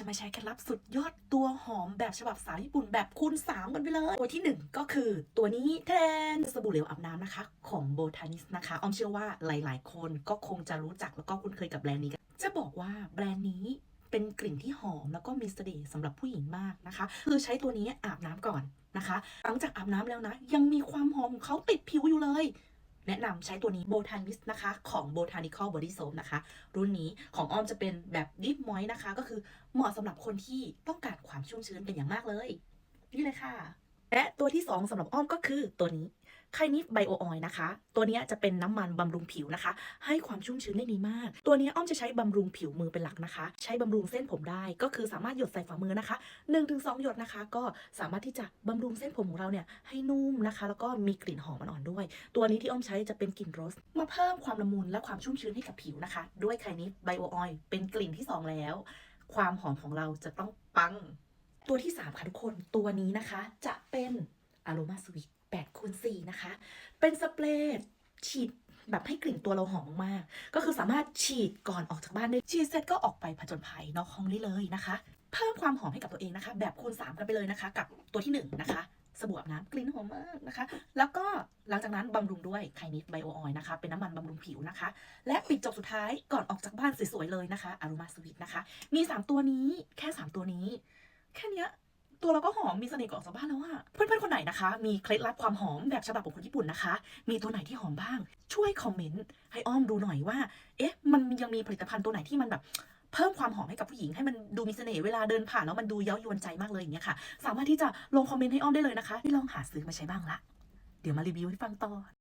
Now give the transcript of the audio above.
จะมาแชร์เคล็ดลับสุดยอดตัวหอมแบบฉบับสาวญี่ปุ่นแบบคูณ3กันไปเลย ตัวที่หนึ่งก็คือตัวนี้แทนสบู่เหลวอาบน้ำนะคะ ของโบทานิสนะคะออมเชื่อว่าหลาย ๆ คนก็คงจะรู้จักแล้วก็คุ้นเคยกับแบรนด์นี้กันจะบอกว่าแบรนด์นี้เป็นกลิ่นที่หอมแล้วก็มีเสน่ห์สำหรับผู้หญิงมากนะคะ คือใช้ตัวนี้อาบน้ำก่อนนะคะ หลังจากอาบน้ำแล้วนะ ยังมีความหอมของเขาติดผิวอยู่เลย แนะนำใช้ตัวนี้โบทานิสนะคะ ของ Botanical Body Soap นะคะ รุ่นนี้ของออมจะเป็นแบบดิฟมอยนะคะ ก็คือเหมาะสำหรับคนที่ต้องการความชุ่มชื้นเป็นอย่างมากเลย นี่เลยค่ะ และตัวที่ 2สำหรับอ้อมก็คือตัวนี้ ไคนิฟไบโอออยนะคะ ตัวนี้จะเป็นน้ำมันบำรุงผิวนะคะ ให้ความชุ่มชื้นได้ดีมาก ตัวนี้อ้อมจะใช้บำรุงผิวมือเป็นหลักนะคะ ใช้บำรุงเส้นผมได้ก็คือสามารถหยดใส่ฝ่ามือนะคะ 1-2 หยดนะคะ ก็สามารถที่จะบำรุงเส้นผมของเราเนี่ยให้นุ่มนะคะ แล้วก็มีกลิ่นหอมอ่อนๆด้วย ตัวนี้ที่อ้อมใช้จะเป็นกลิ่นโรส มาเพิ่มความละมุนและความชุ่มชื้นให้กับผิวนะคะ ด้วยไคนิฟไบโอออยเป็นกลิ่นที่สองแล้ว ความหอมของเราจะต้องปัง ตัวที่ 3 ค่ะทุกคนตัวนี้นะคะจะเป็น Aroma Sweet 8คูณ4นะคะ เป็นสเปรย์ฉีดแบบให้กลิ่นตัวเราหอมมากๆ ก็คือสามารถฉีดก่อนออกจากบ้านได้ ฉีดเสร็จก็ออกไปผจญภัยนอกห้องได้เลยนะคะ เพิ่มความหอมให้กับตัวเองนะคะ แบบคูณ 3 กันไปเลยนะคะ กับตัวที่ 1 นะคะสบู่อาบน้ำกลิ่นหอมมากนะคะ แล้วก็หลังจากนั้นบำรุงด้วยไคนิฟไบโอออยนะคะ เป็นน้ำมันบำรุงผิวนะคะ และปิดจบสุดท้ายก่อนออกจากบ้านสวยๆเลยนะคะ Aroma Sweet นะคะ มี 3 ตัวนี้แค่ 3 ตัวนี้ แค่เนี้ย ตัวเราก็หอมมีเสน่ห์ก่อนออกจากบ้านแล้วอะเพื่อนๆคนไหนนะคะ มีเคล็ดลับความหอมแบบฉบับของคนญี่ปุ่นนะคะ มีตัวไหนที่หอมบ้าง ช่วยคอมเมนต์ให้อ้อมดูหน่อยว่า เอ๊ะ มันยังมีผลิตภัณฑ์ตัวไหนที่มันแบบเพิ่มความหอมให้กับผู้หญิงให้มันดูมีเสน่ห์เวลาเดินผ่านแล้วมันดูเย้ายวนใจมากเลยอย่างเงี้ยค่ะ สามารถที่จะลงคอมเมนต์ให้อ้อมได้เลยนะคะที่ลองหาซื้อมาใช้บ้างละ เดี๋ยวมารีวิวให้ฟังต่อ